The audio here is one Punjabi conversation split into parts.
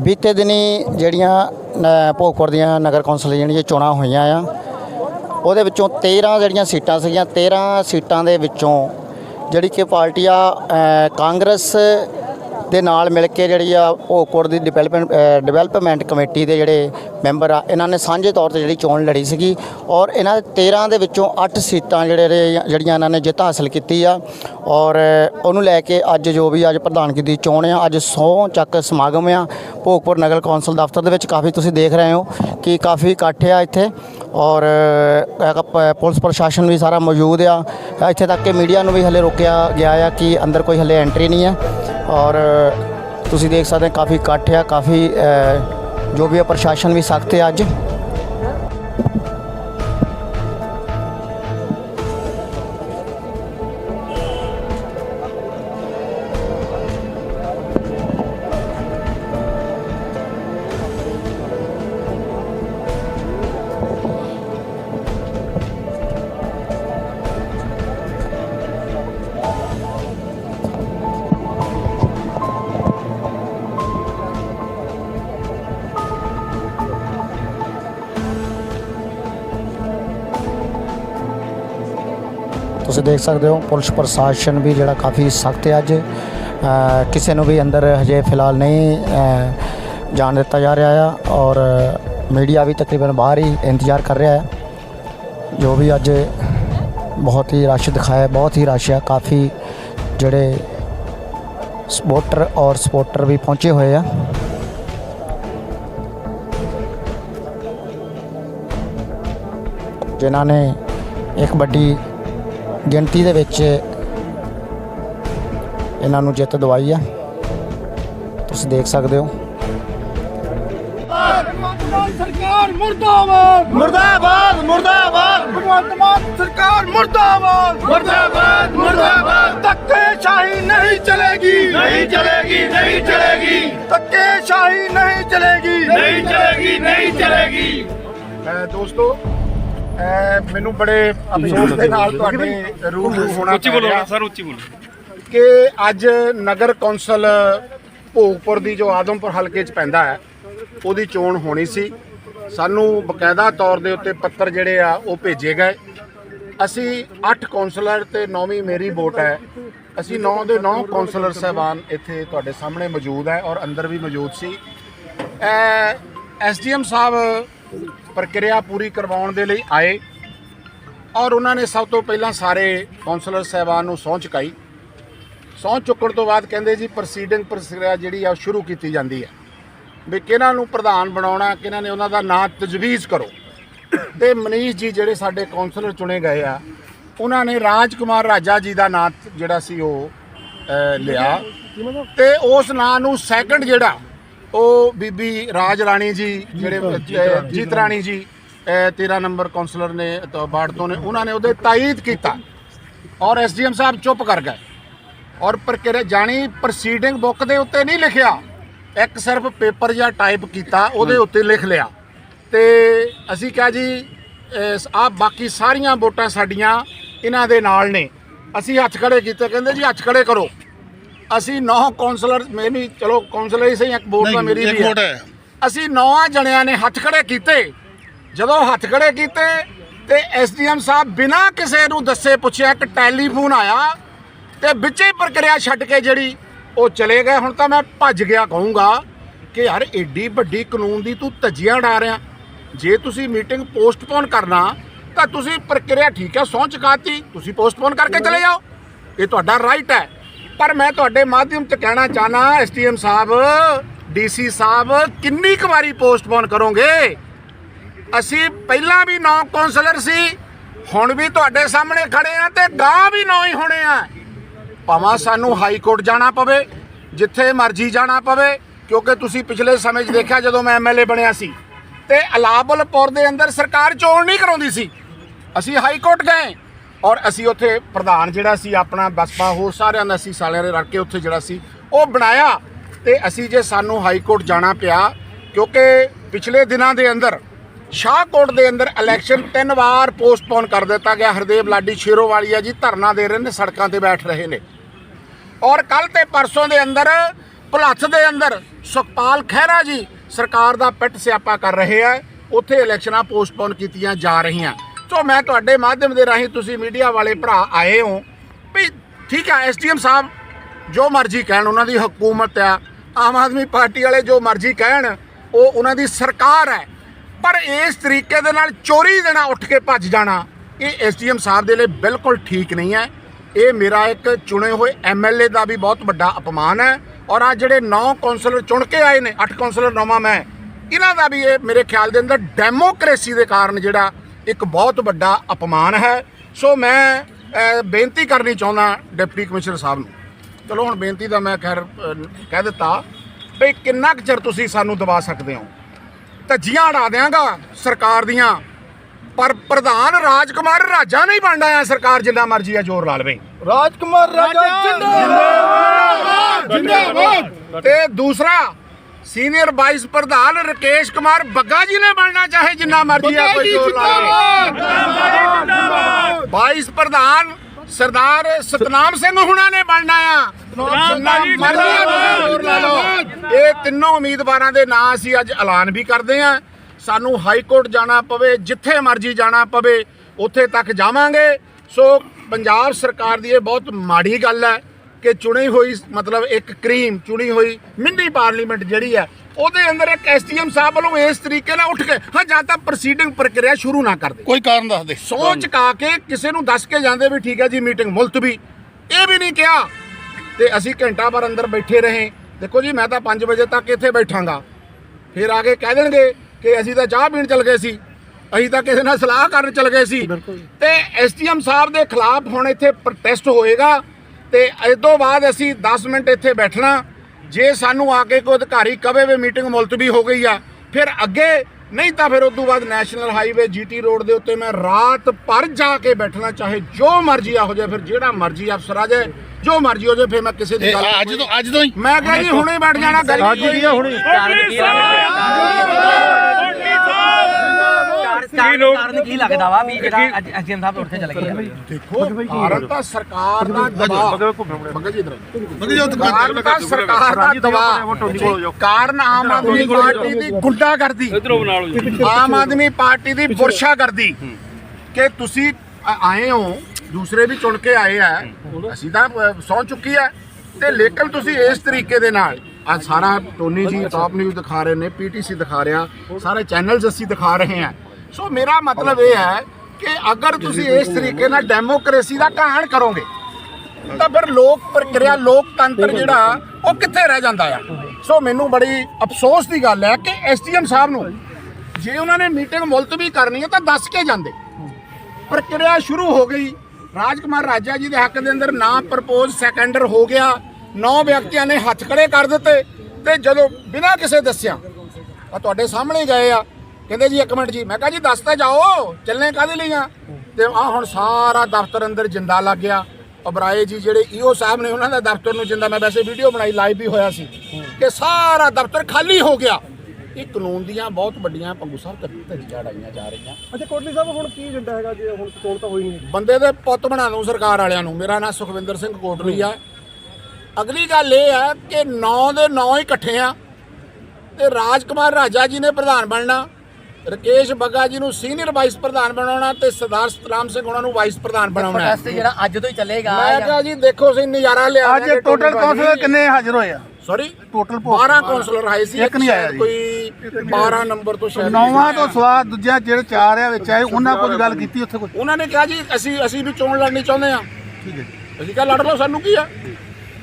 ਬੀਤੇ ਦਿਨੀ ਜਿਹੜੀਆਂ ਨ- ਭੋਗਪੁਰ ਦੀਆਂ ਨਗਰ ਕੌਂਸਲ ਜਿਹੜੀਆਂ ਚੋਣਾਂ ਹੋਈਆਂ ਆ, ਉਹਦੇ ਵਿੱਚੋਂ 13 ਜਿਹੜੀਆਂ ਸੀਟਾਂ ਸੀਗੀਆਂ 13 ਸੀਟਾਂ ਦੇ ਵਿੱਚੋਂ ਜਿਹੜੀ ਕਿ ਪਾਰਟੀ ਆ ਕਾਂਗਰਸ ਦੇ ਨਾਲ ਮਿਲ ਕੇ ਜਿਹੜੀ ਆ ਭੋਗਪੁਰ ਦੀ ਡਿਵੈਲਪਮੈਂਟ ਡਿਵੈਲਪਮੈਂਟ ਕਮੇਟੀ ਦੇ ਜਿਹੜੇ ਮੈਂਬਰ ਆ, ਇਹਨਾਂ ਨੇ ਸਾਂਝੇ ਤੌਰ ਤੇ ਜਿਹੜੀ ਚੋਣ ਲੜੀ ਸੀਗੀ ਔਰ ਇਹਨਾਂ ਦੇ 13 ਦੇ ਵਿੱਚੋਂ 8 ਸੀਟਾਂ ਜਿਹੜੇ ਰਹੇ- ਜਿਹੜੀਆਂ ਇਹਨਾਂ ਨੇ ਜਿੱਤ ਹਾਸਲ ਕੀਤੀ ਆ ਔਰ ਉਹਨੂੰ ਲੈ ਕੇ ਅੱਜ ਜੋ ਵੀ ਅੱਜ ਪ੍ਰਧਾਨਗੀ ਦੀ ਚੋਣ ਆ, ਅੱਜ 100 ਚੱਕ ਸਮਾਗਮ ਆ, ਭੋਗਪੁਰ ਨਗਰ ਕੌਂਸਲ ਦਫ਼ਤਰ ਦੇ ਵਿੱਚ ਕਾਫੀ ਤੁਸੀਂ ਦੇਖ ਰਹੇ ਹੋ ਕਿ ਕਾਫੀ ਇਕੱਠ ਆ ਇੱਥੇ ਔਰ ਪੁਲਿਸ ਪ੍ਰਸ਼ਾਸਨ ਵੀ ਸਾਰਾ ਮੌਜੂਦ ਆ। ਇੱਥੇ ਤੱਕ ਕਿ ਮੀਡੀਆ ਨੂੰ ਵੀ ਹਲੇ ਰੋਕਿਆ ਗਿਆ ਆ ਕਿ ਅੰਦਰ ਕੋਈ ਹਲੇ ਐਂਟਰੀ ਨਹੀਂ ਹੈ ਔਰ, ਤੁਸੀਂ ਦੇਖ ਸਕਦੇ ਕਾਫੀ ਇਕੱਠ ਆ, ਕਾਫੀ ਜੋ ਵੀ ਆ, ਪ੍ਰਸ਼ਾਸਨ ਵੀ ਸਖਤ ਹੈ ਅੱਜ। ਤੁਸੀਂ ਦੇਖ ਸਕਦੇ ਹੋ, ਪੁਲਿਸ ਪ੍ਰਸ਼ਾਸਨ ਵੀ ਜਿਹੜਾ ਕਾਫੀ ਸਖਤ ਹੈ ਅੱਜ। ਕਿਸੇ ਨੂੰ ਵੀ ਅੰਦਰ ਹਜੇ ਫਿਲਹਾਲ ਨਹੀਂ ਜਾਣ ਦਿੱਤਾ ਜਾ ਰਿਹਾ ਆ ਔਰ ਮੀਡੀਆ ਵੀ ਤਕਰੀਬਨ ਬਾਹਰ ਹੀ ਇੰਤਜ਼ਾਰ ਕਰ ਰਿਹਾ ਹੈ। ਜੋ ਵੀ ਅੱਜ ਬਹੁਤ ਹੀ ਰਸ਼ ਦਿਖਾਇਆ, ਬਹੁਤ ਹੀ ਰਸ਼ ਹੈ ਕਾਫੀ ਜਿਹੜੇ ਸਪੋਰਟਰ ਔਰ ਸਪੋਰਟਰ ਵੀ ਪਹੁੰਚੇ ਹੋਏ ਆ। ਜਿਨ੍ਹਾਂ ਨੇ ਇੱਕ ਵੱਡੀ ਗਿਣਤੀ ਦੇ ਵਿੱਚ ਇਹਨਾਂ ਨੂੰ ਜਿੱਤ ਦਵਾਈ ਆ। ਤੁਸੀਂ ਦੇਖ ਸਕਦੇ ਹੋ। ਭਗਵੰਤ ਮਾਨ ਸਰਕਾਰ ਮੁਰਦਾਬਾਦ। ਮੁਰਦਾਬਾਦ ਮੁਰਦਾਬਾਦ। ਭਗਵੰਤ ਮਾਨ ਸਰਕਾਰ ਮੁਰਦਾਬਾਦ। ਮੁਰਦਾਬਾਦ ਮੁਰਦਾਬਾਦ। ਧੱਕੇ ਸ਼ਾਹੀ ਨਹੀਂ ਚਲੇਗੀ। ਨਹੀਂ ਚਲੇਗੀ ਨਹੀਂ ਚਲੇਗੀ। ਧੱਕੇ ਸ਼ਾਹੀ ਨਹੀਂ ਚਲੇਗੀ। ਨਹੀਂ ਚਲੇਗੀ ਨਹੀਂ ਚਲੇਗੀ। ਦੋਸਤੋ ਮੈਨੂੰ ਬੜੇ ਅਫਸੋਸ ਦੇ ਨਾਲ ਤੁਹਾਡੇ ਰੂਬਰੂ ਹੋਣਾ ਉੱਚੀ ਬੋਲੋ ਸਰ ਉੱਚੀ ਬੋਲੋ। ਕਿ ਅੱਜ ਨਗਰ ਕੌਂਸਲ ਭੋਗਪੁਰ ਦੀ ਜੋ ਆਦਮਪੁਰ ਹਲਕੇ 'ਚ ਪੈਂਦਾ ਹੈ ਉਹਦੀ ਚੋਣ ਹੋਣੀ ਸੀ। ਸਾਨੂੰ ਬਕਾਇਦਾ ਤੌਰ ਦੇ ਉੱਤੇ ਪੱਤਰ ਜਿਹੜੇ ਆ ਉਹ ਭੇਜੇ ਗਏ। ਅਸੀਂ 8 ਕੌਂਸਲਰ ਤੇ 9ਵੀਂ ਮੇਰੀ ਵੋਟ ਹੈ। ਅਸੀਂ 9 ਦੇ 9 ਕੌਂਸਲਰ ਸਹਿਬਾਨ ਇੱਥੇ ਤੁਹਾਡੇ ਸਾਹਮਣੇ ਮੌਜੂਦ ਹੈ ਔਰ ਅੰਦਰ ਵੀ ਮੌਜੂਦ ਸੀ। ਐਸਡੀਐਮ ਸਾਹਿਬ ਪ੍ਰਕਿਰਿਆ ਪੂਰੀ ਕਰਵਾਉਣ ਦੇ ਲਈ ਆਏ ਔਰ ਉਹਨਾਂ ਨੇ ਸਭ ਤੋਂ ਪਹਿਲਾਂ ਸਾਰੇ ਕੌਂਸਲਰ ਸਹਿਬਾਨ ਨੂੰ ਸਹੁੰ ਚੁਕਾਈ। ਸਹੁੰ ਚੁੱਕਣ ਤੋਂ ਬਾਅਦ ਕਹਿੰਦੇ ਜੀ ਪ੍ਰੋਸੀਡਿੰਗ ਪ੍ਰਕਿਰਿਆ ਜਿਹੜੀ ਆ ਉਹ ਸ਼ੁਰੂ ਕੀਤੀ ਜਾਂਦੀ ਹੈ। ਵੀ ਕਿਹਨਾਂ ਨੂੰ ਪ੍ਰਧਾਨ ਬਣਾਉਣਾ, ਕਿਹਨਾਂ ਨੇ ਉਹਨਾਂ ਦਾ ਨਾਂ ਤਜਵੀਜ਼ ਕਰੋ। ਤੇ ਮਨੀਸ਼ ਜੀ ਜਿਹੜੇ ਸਾਡੇ ਕੌਂਸਲਰ ਚੁਣੇ ਗਏ ਆ, ਉਹਨਾਂ ਨੇ ਰਾਜਕੁਮਾਰ ਰਾਜਾ ਜੀ ਦਾ ਨਾਂ ਜਿਹੜਾ ਸੀ ਉਹ ਲਿਆ। ਤੇ ਉਸ ਨਾਂ ਨੂੰ ਸੈਕੰਡ ਜਿਹੜਾ ਉਹ ਬੀਬੀ ਰਾਜ ਰਾਣੀ ਜੀ ਜਿਹੜੇ ਜੀਤ ਰਾਣੀ ਜੀ ਅਹ, 13 ਨੰਬਰ ਕੌਂਸਲਰ ਨੇ ਬਾੜ ਤੋਂ ਨੇ ਉਹਨਾਂ ਨੇ ਉਹਦੇ ਤਾਇਦ ਕੀਤਾ ਔਰ ਐਸਡੀਐਮ ਸਾਹਿਬ ਚੁੱਪ ਕਰ ਗਏ ਔਰ ਪ੍ਰਕਿਰਿਆ ਜਾਣੀ ਪ੍ਰੋਸੀਡਿੰਗ ਬੁੱਕ ਦੇ ਉੱਤੇ ਨਹੀਂ ਲਿਖਿਆ ਇੱਕ ਸਿਰਫ ਪੇਪਰ ਜਾਂ ਟਾਈਪ ਕੀਤਾ ਉਹਦੇ ਉੱਤੇ ਲਿਖ ਲਿਆ। ਤੇ ਅਸੀਂ ਕਿਹਾ ਜੀ ਆ ਬਾਕੀ ਸਾਰੀਆਂ ਵੋਟਾਂ ਸਾਡੀਆਂ ਇਹਨਾਂ ਦੇ ਨਾਲ ਨੇ। ਅਸੀਂ ਹੱਥ ਖੜੇ ਕੀਤੇ ਕਹਿੰਦੇ ਜੀ ਹੱਥ ਖੜੇ ਕਰੋ। ਅਸੀਂ ਨੌ ਕਾਉਂਸਲਰ ਮੇਰੀ ਚਲੋ ਕਾਉਂਸਲਰ ਹੀ ਸਹੀ ਇੱਕ ਵੋਟ ਤਾਂ ਮੇਰੀ ਵੀ ਹੈ। ਅਸੀਂ ਨੌਆਂ ਜਣਿਆਂ ਨੇ ਹੱਥ ਖੜੇ ਕੀਤੇ। ਜਦੋਂ ਹੱਥ ਖੜੇ ਕੀਤੇ ਤੇ ਐਸਡੀਐਮ ਸਾਹਿਬ ਬਿਨਾਂ ਕਿਸੇ ਨੂੰ ਦੱਸੇ ਪੁੱਛਿਆ ਇੱਕ ਟੈਲੀਫੋਨ ਆਇਆ ਤੇ ਵਿੱਚੇ ਹੀ ਪ੍ਰਕਿਰਿਆ ਛੱਡ ਕੇ ਜਿਹੜੀ ਉਹ ਚਲੇ ਗਏ। ਹੁਣ ਤਾਂ ਮੈਂ ਭੱਜ ਗਿਆ ਕਹੂੰਗਾ ਕਿ ਯਾਰ ਏਡੀ ਵੱਡੀ ਕਾਨੂੰਨ ਦੀ ਤੂੰ ਧੱਜੀਆਂ ਡਾ ਰਿਆ ਜੇ ਤੁਸੀਂ ਮੀਟਿੰਗ ਪੋਸਟਪੋਨ ਕਰਨਾ ਤਾਂ ਤੁਸੀਂ ਪ੍ਰਕਿਰਿਆ ਠੀਕ ਹੈ ਸਹੁੰ ਚੁਕਾਤੀ ਤੁਸੀਂ ਪੋਸਟਪੋਨ ਕਰਕੇ ਚਲੇ ਜਾਓ। ਇਹ ਤੁਹਾਡਾ ਰਾਈਟ ਹੈ। ਪਰ ਮੈਂ ਤੁਹਾਡੇ ਮਾਧਿਅਮ 'ਚ ਕਹਿਣਾ ਚਾਹਨਾ ਐਸਟੀਐਮ ਸਾਹਿਬ ਡੀਸੀ ਸਾਹਿਬ, ਕਿੰਨੀ ਕੁ ਵਾਰੀ ਪੋਸਟਪੋਨ ਕਰੋਗੇ? ਅਸੀਂ ਪਹਿਲਾਂ ਵੀ ਨੌ ਕਾਉਂਸਲਰ ਸੀ, ਹੁਣ ਵੀ ਤੁਹਾਡੇ ਸਾਹਮਣੇ ਖੜੇ ਆ ਤੇ ਗਾਂ ਵੀ ਨੌ ਹੀ ਹੋਣੇ ਆ। ਭਾਵੇਂ ਸਾਨੂੰ ਹਾਈ ਕੋਰਟ ਜਾਣਾ ਪਵੇ, ਜਿੱਥੇ ਮਰਜ਼ੀ ਜਾਣਾ ਪਵੇ, ਕਿਉਂਕਿ ਤੁਸੀਂ ਪਿਛਲੇ ਸਮੇਂ 'ਚ ਦੇਖਿਆ ਜਦੋਂ ਮੈਂ ਐਮਐਲਏ ਬਣਿਆ ਸੀ। ਤੇ ਅਲਾਬਲਪੁਰ ਦੇ ਅੰਦਰ ਸਰਕਾਰ ਚੋਣ ਨਹੀਂ ਕਰਾਉਂਦੀ ਸੀ। ਅਸੀਂ ਹਾਈ ਕੋਰਟ ਗਏ। ਔਰ ਅਸੀਂ ਉੱਥੇ ਪ੍ਰਧਾਨ ਜਿਹੜਾ ਸੀ, ਆਪਣਾ ਬਸਪਾ, ਹੋਰ ਸਾਰਿਆਂ ਦਾ ਅਸੀਂ ਸਾਲਿਆਂ ਦੇ ਰਲ ਕੇ ਉੱਥੇ ਜਿਹੜਾ ਸੀ, ਉਹ ਬਣਾਇਆ। ਤੇ ਅਸੀਂ ਜੇ ਸਾਨੂੰ ਹਾਈ ਕੋਰਟ ਜਾਣਾ ਪਿਆ, ਕਿਉਂਕਿ ਪਿਛਲੇ ਦਿਨਾਂ ਦੇ ਅੰਦਰ ਸ਼ਾਹਕੋਟ ਦੇ ਅੰਦਰ ਇਲੈਕਸ਼ਨ ਤਿੰਨ ਵਾਰ ਪੋਸਟਪੋਨ ਕਰ ਦਿੱਤਾ ਗਿਆ। ਹਰਦੇਵ ਲਾਡੀ ਸ਼ੇਰੋਵਾਲੀਆ ਜੀ ਧਰਨਾ ਦੇ ਰਹੇ ਨੇ, ਸੜਕਾਂ ਤੇ ਬੈਠ ਰਹੇ ਨੇ। ਔਰ ਕੱਲ ਤੇ ਪਰਸੋਂ ਦੇ ਅੰਦਰ, ਭੁਲੱਥ ਦੇ ਅੰਦਰ, ਸੁਖਪਾਲ ਖਹਿਰਾ ਜੀ ਸਰਕਾਰ ਦਾ ਪਿੱਟ ਸਿਆਪਾ ਕਰ ਰਹੇ ਆ। ਉੱਥੇ ਇਲੈਕਸ਼ਨਾਂ ਪੋਸਟਪੋਨ ਕੀਤੀਆਂ ਜਾ ਰਹੀਆਂ। ਸੋ ਮੈਂ ਤੁਹਾਡੇ ਮਾਧਿਅਮ ਦੇ ਰਾਹੀਂ ਤੁਸੀਂ ਮੀਡੀਆ ਵਾਲੇ ਭਰਾ ਆਏ ਹੋ। ਵੀ ਠੀਕ ਆ ਐਸਡੀਐਮ ਸਾਹਿਬ, ਜੋ ਮਰਜ਼ੀ ਕਹਿਣ, ਉਹਨਾਂ ਦੀ ਹਕੂਮਤ ਆ ਆਮ ਆਦਮੀ ਪਾਰਟੀ ਵਾਲੇ ਜੋ ਮਰਜ਼ੀ ਕਹਿਣ, ਉਹ ਉਹਨਾਂ ਦੀ ਸਰਕਾਰ ਹੈ। ਪਰ ਇਸ ਤਰੀਕੇ ਦੇ ਨਾਲ ਚੋਰੀ ਦੇਣਾ, ਉੱਠ ਕੇ ਭੱਜ ਜਾਣਾ, ਇਹ ਐਸਡੀਐਮ ਸਾਹਿਬ ਦੇ ਲਈ ਬਿਲਕੁਲ ਠੀਕ ਨਹੀਂ ਹੈ। ਇਹ ਮੇਰਾ ਇੱਕ ਚੁਣੇ ਹੋਏ ਐਮਐਲਏ ਦਾ ਵੀ ਬਹੁਤ ਵੱਡਾ ਅਪਮਾਨ ਹੈ। ਔਰ ਆ ਜਿਹੜੇ 9 ਕੌਂਸਲਰ ਚੁਣ ਕੇ ਆਏ ਨੇ 8 ਕੌਂਸਲਰ ਨੌਵਾਂ ਮੈਂ, ਇਹਨਾਂ ਦਾ ਵੀ ਇਹ ਮੇਰੇ ਖਿਆਲ ਦੇ ਅੰਦਰ ਡੈਮੋਕ੍ਰੇਸੀ ਦੇ ਕਾਰਨ ਜਿਹੜਾ ਇੱਕ ਬਹੁਤ ਵੱਡਾ ਅਪਮਾਨ ਹੈ। ਸੋ ਮੈਂ ਬੇਨਤੀ ਕਰਨੀ ਚਾਹੁੰਦਾ ਡਿਪਟੀ ਕਮਿਸ਼ਨਰ ਸਾਹਿਬ ਨੂੰ। ਚਲੋ ਹੁਣ ਬੇਨਤੀ ਦਾ ਮੈਂ ਖੈਰ ਕਹਿ ਦਿੱਤਾ ਵੀ ਕਿੰਨਾ ਕੁ ਚਿਰ ਤੁਸੀਂ ਸਾਨੂੰ ਦਬਾ ਸਕਦੇ ਹੋ? ਧੱਜੀਆਂ ਉਡਾ ਦਿਆਂਗਾ ਸਰਕਾਰ ਦੀਆਂ ਪਰ ਪ੍ਰਧਾਨ ਰਾਜਕੁਮਾਰ ਰਾਜਾ ਨਹੀਂ ਬਣਨਾ ਆ ਸਰਕਾਰ ਜਿੰਨਾ ਮਰਜ਼ੀ ਆ ਜ਼ੋਰ ਲਾ ਲਵੇ। ਰਾਜਕੁਮਾਰ ਰਾਜਾ ਜਿੰਦਾਬਾਦ! ਜਿੰਦਾਬਾਦ! ਤੇ ਦੂਸਰਾ ਸੀਨੀਅਰ ਵਾਈਸ ਪ੍ਰਧਾਨ ਰਕੇਸ਼ ਕੁਮਾਰ ਬੱਗਾ ਜੀ ਨੇ ਬਣਨਾ ਚਾਹੇ ਜਿੰਨਾ ਮਰਜ਼ੀ ਆ ਕੋਈ ਜ਼ੋਰ ਲਾ ਲਵੇ ਵਾਈਸ ਪ੍ਰਧਾਨ ਸਰਦਾਰ ਸਤਨਾਮ ਸਿੰਘ ਹੁਣਾ ਨੇ ਬਣਨਾ ਆ। ਜਿੰਨਾ ਮਰਜ਼ੀ ਆ ਤੁਸੀਂ ਜ਼ੋਰ ਲਾ ਲਓ। ਇਹ ਤਿੰਨੋਂ ਉਮੀਦਵਾਰਾਂ ਦੇ ਨਾਂ ਅਸੀਂ ਅੱਜ ਐਲਾਨ ਵੀ ਕਰਦੇ ਆ ਸਾਨੂੰ ਹਾਈ ਕੋਰਟ ਜਾਣਾ ਪਵੇ ਜਿੱਥੇ ਮਰਜ਼ੀ ਜਾਣਾ ਪਵੇ ਉੱਥੇ ਤੱਕ ਜਾਵਾਂਗੇ। ਸੋ ਪੰਜਾਬ ਸਰਕਾਰ ਦੀ ਇਹ ਬਹੁਤ ਮਾੜੀ ਗੱਲ ਹੈ। ਕਿ ਚੁਣੀ ਹੋਈ ਮਤਲਬ ਇੱਕ ਕਰੀਮ ਚੁਣੀ ਹੋਈ ਮਿੰਨੀ ਪਾਰਲੀਮੈਂਟ ਜਿਹੜੀ ਹੈ ਉਹਦੇ ਅੰਦਰ ਇੱਕ ਐਸਟੀਐਮ ਸਾਹਿਬ ਵੱਲੋਂ ਇਸ ਤਰੀਕੇ ਨਾਲ ਉੱਠ ਕੇ ਹਾਂ ਜਾਂ ਤਾਂ ਪ੍ਰੋਸੀਡਿੰਗ ਪ੍ਰਕਿਰਿਆ ਸ਼ੁਰੂ ਨਾ ਕਰਦੇ ਕੋਈ ਕਾਰਨ ਦੱਸ ਦੇ। ਸੋਚ ਕਾ ਕੇ ਕਿਸੇ ਨੂੰ ਦੱਸ ਕੇ ਜਾਂਦੇ ਵੀ ਠੀਕ ਹੈ ਜੀ ਮੀਟਿੰਗ ਮੁਲਤਵੀ ਇਹ ਵੀ ਨਹੀਂ ਕਿਹਾ ਤੇ ਅਸੀਂ ਘੰਟਾ ਭਰ ਅੰਦਰ ਬੈਠੇ ਰਹੇ। ਦੇਖੋ ਜੀ ਮੈਂ ਤਾਂ 5 ਵਜੇ ਤੱਕ ਇੱਥੇ ਬੈਠਾਂਗਾ। ਫਿਰ ਆ ਕੇ ਕਹਿ ਦੇਣਗੇ ਕਿ ਅਸੀਂ ਤਾਂ ਚਾਹ ਪੀਣ ਚਲ ਗਏ ਸੀ। ਅਸੀਂ ਤਾਂ ਕਿਸੇ ਨਾਲ ਸਲਾਹ ਕਰਨ ਚਲ ਗਏ ਸੀ। ਤੇ ਐਸਟੀਐਮ ਸਾਹਿਬ ਦੇ ਖਿਲਾਫ ਹੁਣ ਇੱਥੇ ਪ੍ਰੋਟੈਸਟ ਹੋਏਗਾ। ਤੇ ਇਸ ਤੋਂ ਬਾਅਦ ਅਸੀਂ 10 ਮਿੰਟ ਇੱਥੇ ਬੈਠਣਾ। ਜੇ ਸਾਨੂੰ ਆ ਕੇ ਕੋਈ ਅਧਿਕਾਰੀ ਕਵੇ ਵੀ ਮੀਟਿੰਗ ਮੁਲਤਵੀ ਹੋ ਗਈ ਆ ਫਿਰ ਅੱਗੇ ਨਹੀਂ ਤਾਂ ਫਿਰ ਉਸ ਤੋਂ ਬਾਅਦ ਨੈਸ਼ਨਲ ਹਾਈਵੇ ਜੀਟੀ ਰੋਡ ਦੇ ਉੱਤੇ ਮੈਂ ਰਾਤ ਭਰ ਜਾ ਕੇ ਬੈਠਣਾ ਚਾਹੇ ਜੋ ਮਰਜ਼ੀ ਆ ਹੋ ਜਾਏ ਫਿਰ ਜਿਹੜਾ ਮਰਜ਼ੀ ਅਫਸਰ ਆ ਜਾਏ ਜੋ ਮਰਜ਼ੀ ਹੋ ਜਾਏ ਫਿਰ ਮੈਂ ਕਿਸੇ ਦੀ ਗੱਲ ਅੱਜ ਤੋਂ ਅੱਜ ਤੋਂ ਹੀ। ਮੈਂ ਕਿਹਾ ਜੀ ਹੁਣੇ ਬੈਠ ਜਾਣਾ ਗੱਲ ਅੱਜ ਹੁਣੇ। ਕਾਰਨ ਕਾਰਨ ਕੀ ਲੱਗਦਾ ਵਾ ਵੀ ਜਿਹੜਾ ਅੱਜ ਐਸਡੀਐਮ ਸਾਹਿਬ ਉੱਠ ਕੇ ਚਲੇ ਗਏ ਆ? ਦੇਖੋ ਕਾਰਨ ਤਾਂ ਸਰਕਾਰ ਦਾ ਦਬਾਅ। ਮਗਰ ਜੀ ਇਧਰ ਕਾਰਨ ਤਾਂ ਸਰਕਾਰ ਦਾ ਦਬਾਅ ਕਾਰਨ ਆਮ ਆਦਮੀ ਪਾਰਟੀ ਦੀ ਗੁੰਡਾਗਰਦੀ। ਆਮ ਆਦਮੀ ਪਾਰਟੀ ਦੀ ਬੁਰਸ਼ਾਗਰਦੀ ਕਿ ਤੁਸੀਂ ਆ- ਆਏ ਹੋ ਦੂਸਰੇ ਵੀ ਚੁਣ ਕੇ ਆਏ ਆ ਅਸੀਂ ਤਾਂ ਸੌ ਚੁੱਕੀ ਹੈ ਤੇ ਲੇਕਿਨ ਤੁਸੀਂ ਇਸ ਤਰੀਕੇ ਦੇ ਨਾਲ ਆ ਸਾਰਾ ਟੋਨੀ ਜੀ ਟਾਪ ਨਿਊਜ਼ ਦਿਖਾ ਰਹੇ ਨੇ ਪੀਟੀਸੀ ਦਿਖਾ ਰਿਹਾ ਸਾਰੇ ਚੈਨਲਸ ਅਸੀਂ ਦਿਖਾ ਰਹੇ ਹਾਂ ਸੋ ਮੇਰਾ ਮਤਲਬ ਇਹ ਹੈ ਕਿ ਅਗਰ ਤੁਸੀਂ ਇਸ ਤਰੀਕੇ ਨਾਲ ਡੈਮੋਕ੍ਰੇਸੀ ਦਾ ਘਾਣ ਕਰੋਗੇ ਤਾਂ ਫਿਰ ਲੋਕ ਪ੍ਰਕਿਰਿਆ ਲੋਕਤੰਤਰ ਜਿਹੜਾ ਉਹ ਕਿੱਥੇ ਰਹਿ ਜਾਂਦਾ ਆ? ਸੋ ਮੈਨੂੰ ਬੜੀ ਅਫਸੋਸ ਦੀ ਗੱਲ ਹੈ ਕਿ ਐਸਡੀਐਮ ਸਾਹਿਬ ਨੂੰ ਜੇ ਉਹਨਾਂ ਨੇ ਮੀਟਿੰਗ ਮੁਲਤਵੀ ਕਰਨੀ ਹੈ ਤਾਂ ਦੱਸ ਕੇ ਜਾਂਦੇ। ਪ੍ਰਕਿਰਿਆ ਸ਼ੁਰੂ ਹੋ ਗਈ। ਰਾਜਕੁਮਾਰ ਰਾਜਾ ਜੀ ਦੇ ਹੱਕ ਦੇ ਅੰਦਰ ਨਾਮ ਪ੍ਰਪੋਜ਼ ਸੈਕੰਡਰ ਹੋ ਗਿਆ। ਨੌ ਵਿਅਕਤੀਆਂ ਨੇ ਹੱਥ ਖੜੇ ਕਰ ਦਿੱਤੇ ਤੇ ਜਦੋਂ ਬਿਨਾਂ ਕਿਸੇ ਦੱਸਿਆ ਆ ਤੁਹਾਡੇ ਸਾਹਮਣੇ ਗਏ ਆ। ਕਹਿੰਦੇ ਜੀ ਇੱਕ ਮਿੰਟ ਜੀ ਮੈਂ ਕਿਹਾ ਜੀ ਦੱਸ ਤਾਂ ਜਾਓ ਚੱਲਨੇ ਕਾਹਦੇ ਲਈ ਆ? ਤੇ ਆ ਹੁਣ ਸਾਰਾ ਦਫ਼ਤਰ ਅੰਦਰ ਜਿੰਦਾ ਲੱਗ ਗਿਆ। ਅਬਰਾਏ ਜੀ ਜਿਹੜੇ ਈਓ ਸਾਹਿਬ ਨੇ ਉਹਨਾਂ ਦਾ ਦਫ਼ਤਰ ਨੂੰ ਜਿੰਦਾ ਮੈਂ ਵੈਸੇ ਵੀਡੀਓ ਬਣਾਈ ਲਾਈਵ ਵੀ ਹੋਇਆ ਸੀ ਕਿ ਸਾਰਾ ਦਫ਼ਤਰ ਖਾਲੀ ਹੋ ਗਿਆ। ਇਹ ਕਾਨੂੰਨ ਦੀਆਂ ਬਹੁਤ ਵੱਡੀਆਂ ਪੰਗੂ ਸਾਹਿਬ ਧੱਜੀਆਂ ਡਾਈਆਂ ਜਾ ਰਹੀਆਂ। ਅੱਛਾ ਕੋਟਲੀ ਸਾਹਿਬ ਹੁਣ ਕੀ ਏਜੰਡਾ ਹੈਗਾ ਜੇ ਹੁਣ ਚੋਣ ਤਾਂ ਹੋਈ ਨਹੀਂ? ਬੰਦੇ ਦੇ ਪੁੱਤ ਬਣਾ ਦੂੰ ਸਰਕਾਰ ਵਾਲਿਆਂ ਨੂੰ। ਮੇਰਾ ਨਾਮ ਸੁਖਵਿੰਦਰ ਸਿੰਘ ਕੋਟਲੀ ਆ। ਅਗਲੀ ਗੱਲ ਇਹ ਹੈ ਕਿ 9 ਦੇ 9 ਹੀ ਇਕੱਠੇ ਆ ਤੇ ਰਾਜਕੁਮਾਰ ਰਾਜਾ ਜੀ ਨੇ ਪ੍ਰਧਾਨ ਬਣਨਾ। ਰਕੇਸ਼ ਬੱਗਾ ਜੀ ਨੂੰ ਸੀਨੀਅਰ ਵਾਈਸ ਪ੍ਰਧਾਨ ਬਣਾਉਣਾ ਤੇ ਸਰਦਾਰ ਸਤਰਾਮ ਸਿੰਘ ਉਹਨਾਂ ਨੂੰ ਵਾਈਸ ਪ੍ਰਧਾਨ ਬਣਾਉਣਾ ਹੈ। ਪ੍ਰੋਟੈਸਟ ਜਿਹੜਾ ਅੱਜ ਤੋਂ ਹੀ ਚੱਲੇਗਾ ਮੈਂ ਜਾਂ- ਕਿਹਾ ਜੀ ਦੇਖੋ ਸੀ ਨਜ਼ਾਰਾ ਲਿਆ ਅੱਜ ਟੋਟਲ ਕੌਂਸਲਰ ਕਿੰਨੇ ਹਾਜ਼ਰ ਹੋਏ ਆ? ਸੌਰੀ ਟੋਟਲ 12 ਕਾਉਂਸਲਰ ਆਏ ਸੀ ਇੱਕ ਨਹੀਂ ਆਇਆ ਸ਼ਾਇਦ ਜੀ। ਕੋਈ 12 ਨੰਬਰ ਤੋਂ ਸ਼ਾਇਦ ਨੌਵਾਂ ਤੋਂ ਸਵਾਦ ਦੂਜਿਆਂ ਜਿਹੜੇ ਚਾਰ ਆ ਵਿੱਚ ਆਏ ਉਹਨਾਂ ਕੋਲ ਗੱਲ ਕੀਤੀ ਉੱਥੇ ਕੋਈ? ਉਹਨਾਂ ਨੇ ਕਿਹਾ ਜੀ ਅਸੀਂ ਅਸੀਂ ਵੀ ਚੋਣ ਲੜਨੀ ਚਾਹੁੰਦੇ ਆ ਠੀਕ ਹੈ ਅਸੀਂ ਕਿਹਾ ਲੜ ਲਓ ਸਾਨੂੰ ਕੀ ਆ?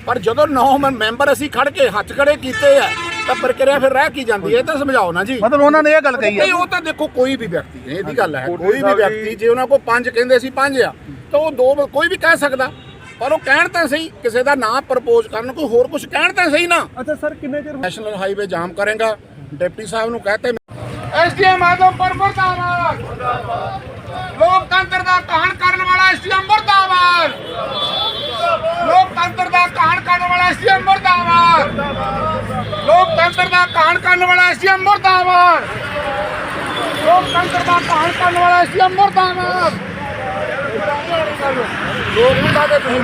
ਪਰ ਜਦੋਂ ਨੌ ਮੈਂ- ਮੈਂਬਰ ਅਸੀਂ ਖੜ ਕੇ ਹੱਥ ਖੜੇ ਕੀਤੇ ਆ ਤਾਂ ਪ੍ਰਕਿਰਿਆ ਫਿਰ ਰਹਿ ਕੀ ਜਾਂਦੀ? ਹੈ ਇਹ ਤਾਂ ਸਮਝਾਓ ਨਾ ਜੀ। ਮਤਲਬ ਉਹਨਾਂ ਨੇ ਇਹ ਗੱਲ ਕਹੀ ਨਹੀਂ ਆ ਉਹ ਤਾਂ ਦੇਖੋ ਕੋਈ ਵੀ ਵਿਅਕਤੀ ਹੈ ਇਹਦੀ ਗੱਲ ਹੈ। ਕੋਈ ਵੀ ਵਿਅਕਤੀ ਜੇ ਉਹਨਾਂ ਕੋਲ ਪੰਜ ਕਹਿੰਦੇ ਸੀ ਪੰਜ ਆ। ਤਾਂ ਉਹ ਦੋ ਕੋਈ ਵੀ ਕਹਿ ਸਕਦਾ। ਪਰ ਉਹ ਕਹਿਣ ਤਾਂ ਸਹੀ ਕਿਸੇ ਦਾ ਨਾਮ ਪ੍ਰਪੋਜ਼ ਕਰਨ ਕੋਈ ਹੋਰ ਕੁਝ ਕਹਿਣ ਤਾਂ ਸਹੀ ਨਾ। ਅੱਛਾ ਸਰ ਕਿੰਨੇ ਚਿਰ ਨੈਸ਼ਨਲ ਹਾਈਵੇ ਜਾਮ ਕਰੇਗਾ। ਡਿਪਟੀ ਸਾਹਿਬ ਨੂੰ ਕਹਤੇ ਐਸਡੀਐਮ ਆਦਮਪੁਰ ਮੁਰਦਾਬਾਦ। ਲੋਕਤੰਤਰ ਦਾ ਕਹਾਣ ਕਰਨ ਵਾਲਾ ਐਸਡੀਐਮ ਮੁਰਦਾਬਾਦ। ਲੋਕਤੰਤਰ ਦਾ ਕਹਾਣ ਕਰਨ ਵਾਲਾ ਐਸਡੀਐਮ ਮੁਰਦਾਬਾਦ। ਲੋਕਤੰਤਰ ਦਾ ਕਹਾਣ ਕਰਨ ਵਾਲਾ ਐਸਡੀਐਮ ਮੁਰਦਾਬਾਦ। ਲੋਕਤੰਤਰ ਦਾ ਕਹਾਣ ਕਰਨ ਵਾਲਾ ਐਸਡੀਐਮ ਮੁਰਦਾਬਾਦ। ਲੋਕ ਨੂੰ ਤਾਂ ਤੁਸੀਂ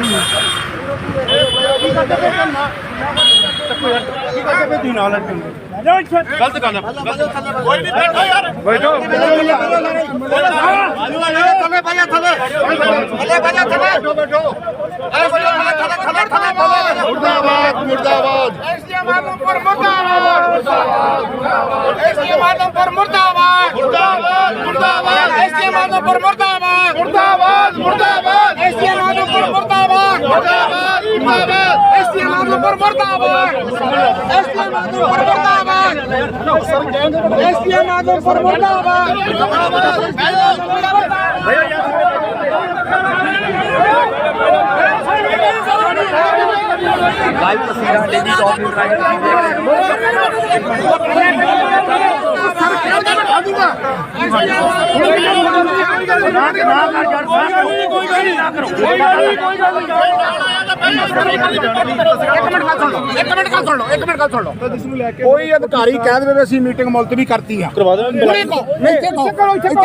ਮੁਰਦਾਬਾਦ ਮੁਰਦਾਬਾਦ ਐਸਡੀਐਮ ਆਦਮਪੁਰ ਮੁਰਦਾਬਾਦ ਐਸਡੀਐਮ ਆਦਮਪੁਰ ਮੁਰਦਾਬਾਦ ਮੁਰਦਾਬਾਦ ਮੁਰਦਾਬਾਦ ਐਸਡੀਐਮ ਆਦਮਪੁਰ ਮੁਰਦਾਬਾਦ ਮੁਰਦਾਬਾਦ ਮੁਰਦਾਬਾਦ ਐਸਡੀਐਮ ਆਦਮਪੁਰ ਮੁਰਦਾਬਾਦ ਮੁਰਦਾਬਾਦ ਮੁਰਦਾਬਾਦ ਐਸਡੀਐਮ ਆਦਮਪੁਰ ਮੁਰਦਾਬਾਦ ਐਸਡੀਐਮ ਮੁਰਦਾਬਾਦ ਐਸਡੀਐਮ ਆਦਮਪੁਰ ਮੁਰਦਾਬਾਦ ਲਾਈਵ ਤਸਵੀਰਾਂ ਡੇਲੀ ਟੌਪ ਨਿਊਜ਼ ਰਾਈਟ ਤੁਸੀਂ ਦੇਖ ਰਹੇ ਹੋ ਇੱਕ ਮਿੰਟ ਗੱਲ ਸੁਣ ਲਓ ਇੱਕ ਮਿੰਟ ਗੱਲ ਸੁਣ ਲਓ ਇੱਕ ਮਿੰਟ ਗੱਲ ਸੁਣ ਲਓ ਕੋਈ ਅਧਿਕਾਰੀ ਕਹਿ ਦੇਵੇ ਅਸੀਂ ਮੀਟਿੰਗ ਮੁਲਤਵੀ ਕਰਤੀ ਆ। ਕਰਵਾ ਦੇ ਇੱਥੇ ਕੋ ਇੱਥੇ ਕੋ ਇੱਥੇ ਕੋ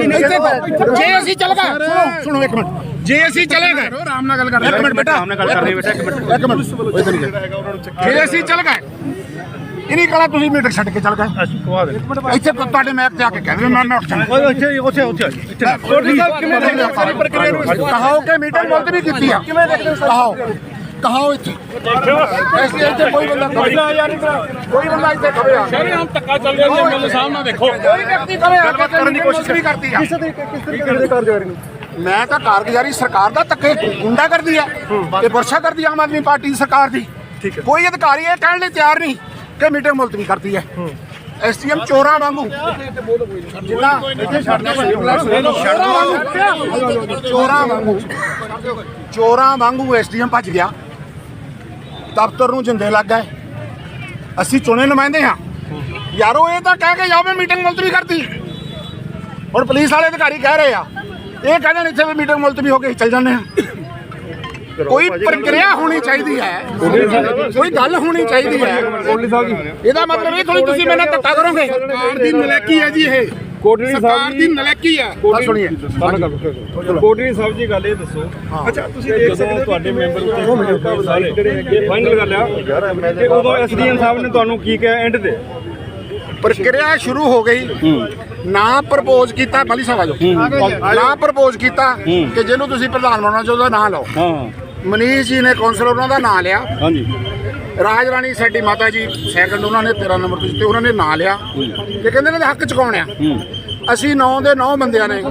ਇੱਥੇ ਕੋ ਜੇ ਅਸੀਂ ਚੱਲ ਗਏ ਸੁਣੋ ਸੁਣੋ ਇੱਕ ਮਿੰਟ। ਜੇ ਅਸੀਂ ਚਲੇ ਗਏ। ਆਰਾਮ ਨਾਲ ਗੱਲ ਕਰ ਇੱਕ ਮਿੰਟ ਬੇਟਾ। ਆਰਾਮ ਨਾਲ ਗੱਲ ਕਰ ਰਹੇ ਬੇਟਾ ਇੱਕ ਮਿੰਟ। ਇੱਕ ਮਿੰਟ। ਜੇ ਅਸੀਂ ਚੱਲ ਗਏ ਇਨੀ ਕਲਾ ਤੁਸੀਂ ਮੀਟਿੰਗ ਛੱਡ ਕੇ ਚੱਲ ਗਏ? ਅਸੀਂ ਕਵਾ ਦੇ ਇੱਥੇ ਤੁਹਾਡੇ ਮੈਪ ਤੇ ਆ ਕੇ ਕਹਿ ਦੇਵੇ ਮੈਂ ਮੈਂ ਉੱਠ ਜਾਣਾ। ਉੱਥੇ ਉੱਥੇ ਉੱਥੇ ਸਾਰੀ ਪ੍ਰਕਿਰਿਆ ਨੂੰ? ਕਹਾਓ ਕਿ ਮੀਟਿੰਗ ਮੁਲਤਵੀ ਕੀਤੀ ਆ। ਕਿਵੇਂ ਦੇਖਦੇ ਹੋ ਕਹਾਓ। ਕਹਾਓ ਇੱਥੇ। ਲਈ ਇੱਥੇ ਕੋਈ ਬੰਦਾ ਖੜੇ ਕੋਈ ਬੰਦਾ ਇੱਥੇ ਖੜੇ ਆ ਸ਼ਹਿਰੀ ਹਮ ਧੱਕਾ ਚੱਲ ਰਿਹਾ ਸਾਹਿਬ ਨਾਲ ਦੇਖੋ। ਕੋਈ ਵਿਅਕਤੀ ਖੜੇ ਆ ਕੇ ਕਰਨ ਦੀ ਕੋਸ਼ਿਸ਼ ਵੀ ਕਰਦੀ ਆ। ਕਿਸ ਤਰੀਕੇ ਕਿਸ ਤਰੀਕੇ ਦੇ ਕਾਰਜਕਾਰੀ ਨੂੰ। ਮੈਂ ਤਾਂ ਕਾਰਗੁਜ਼ਾਰੀ ਸਰਕਾਰ ਦਾ ਧੱਕੇ ਗੁੰਡਾ ਕਰਦੀ ਆ ਤੇ ਵਰਸ਼ਾ ਕਰਦੀ ਆਮ ਆਦਮੀ ਪਾਰਟੀ ਦੀ ਸਰਕਾਰ ਦੀ। ਕੋਈ ਅਧਿਕਾਰੀ ਇਹ ਕਹਿਣ ਲਈ ਤਿਆਰ ਨਹੀਂ ਕਿ ਮੀਟਿੰਗ ਮੁਲਤਵੀ ਕਰਦੀ ਹੈ। ਐਸਟੀਐਮ ਚੋਰਾਂ ਵਾਂਗੂ। ਜਿੰਨਾ ਇੱਥੇ ਛੱਡਦੇ ਚੋਰਾਂ ਵਾਂਗੂ। ਚੋਰਾਂ ਵਾਂਗੂ ਚੋਰਾਂ ਵਾਂਗੂ ਐਸਟੀਐਮ ਭੱਜ ਗਿਆ। ਦਫ਼ਤਰ ਨੂੰ ਜਿੰਦੇ ਲੱਗ ਗਏ। ਅਸੀਂ ਚੁਣੇ ਨੁਮਾਇੰਦੇ ਹਾਂ। ਯਾਰੋ ਇਹ ਤਾਂ ਕਹਿ ਕੇ ਜਾਓ ਵੀ ਮੀਟਿੰਗ ਮੁਲਤਵੀ ਕਰਤੀ ਹੁਣ ਪੁਲਿਸ ਵਾਲੇ ਅਧਿਕਾਰੀ ਕਹਿ ਰਹੇ ਆ ਇਹ ਕਹਿੰਦੇ ਨੇ ਇੱਥੇ ਵੀ ਮੀਟਿੰਗ ਮੁਲਤਵੀ ਹੋ ਕੇ ਚੱਲ ਜਾਂਦੇ ਆ। ਕੋਈ ਪ੍ਰਕਿਰਿਆ ਹੋਣੀ ਚਾਹੀਦੀ ਹੈ। ਕੋਈ ਗੱਲ ਹੋਣੀ ਚਾਹੀਦੀ ਹੈ। ਇਹਦਾ ਮਤਲਬ ਇਹ ਥੋੜੀ ਤੁਸੀਂ ਮੇਰੇ ਨਾਲ ਧੱਕਾ ਕਰੋਗੇ। ਸਰਕਾਰ ਦੀ ਨਲੇਕੀ ਹੈ ਜੀ ਇਹ। ਕੋਟਲੀ ਸਰਕਾਰ ਦੀ ਨਲੇਕੀ ਹੈ। ਆ ਸੁਣੀਏ। ਕੋਟਲੀ ਸਾਹਿਬ ਜੀ ਗੱਲ ਇਹ ਦੱਸੋ। ਅੱਛਾ ਤੁਸੀਂ ਦੇਖ ਸਕਦੇ ਹੋ ਤੁਹਾਡੇ ਮੈਂਬਰ ਉੱਤੇ ਜਿਹੜੇ ਫਾਈਨਲ ਕਰ ਲਿਆ ਤੇ ਉਦੋਂ ਐਸਡੀਐਮ ਸਾਹਿਬ ਨੇ ਤੁਹਾਨੂੰ ਕੀ ਕਿਹਾ? ਐਂਡ ਤੇ ਪ੍ਰਕਿਰਿਆ ਸ਼ੁਰੂ ਹੋ ਗਈ। ਨਾ ਪ੍ਰਪੋਜ਼ ਕੀਤਾ ਬਲੀ ਸਾਹਿਬ ਆਜੋ ਨਾ ਪ੍ਰਪੋਜ਼ ਕੀਤਾ ਕਿ ਜਿਹਨੂੰ ਤੁਸੀਂ ਪ੍ਰਧਾਨ ਬਣਾਉਣਾ ਚਾਹੁੰਦੇ ਨਾਂ ਲਓ। ਹਾਂ। ਮਨੀਸ਼ ਜੀ ਨੇ ਕੌਂਸਲਰ ਉਹਨਾਂ ਦਾ ਨਾਂ ਲਿਆ। ਹਾਂਜੀ। ਰਾਜ ਰਾਣੀ ਸਾਡੀ ਮਾਤਾ ਜੀ ਸੈਕੰਡ ਉਹਨਾਂ ਨੇ 13 ਨੰਬਰ ਤੇ ਉਹਨਾਂ ਨੇ ਨਾਂ ਲਿਆ। ਤੇ ਕਹਿੰਦੇ ਨੇ ਹੱਕ ਚੁਕਾਉਣੇ ਆ? ਅਸੀਂ 9 ਦੇ 9 ਬੰਦਿਆਂ ਨੇ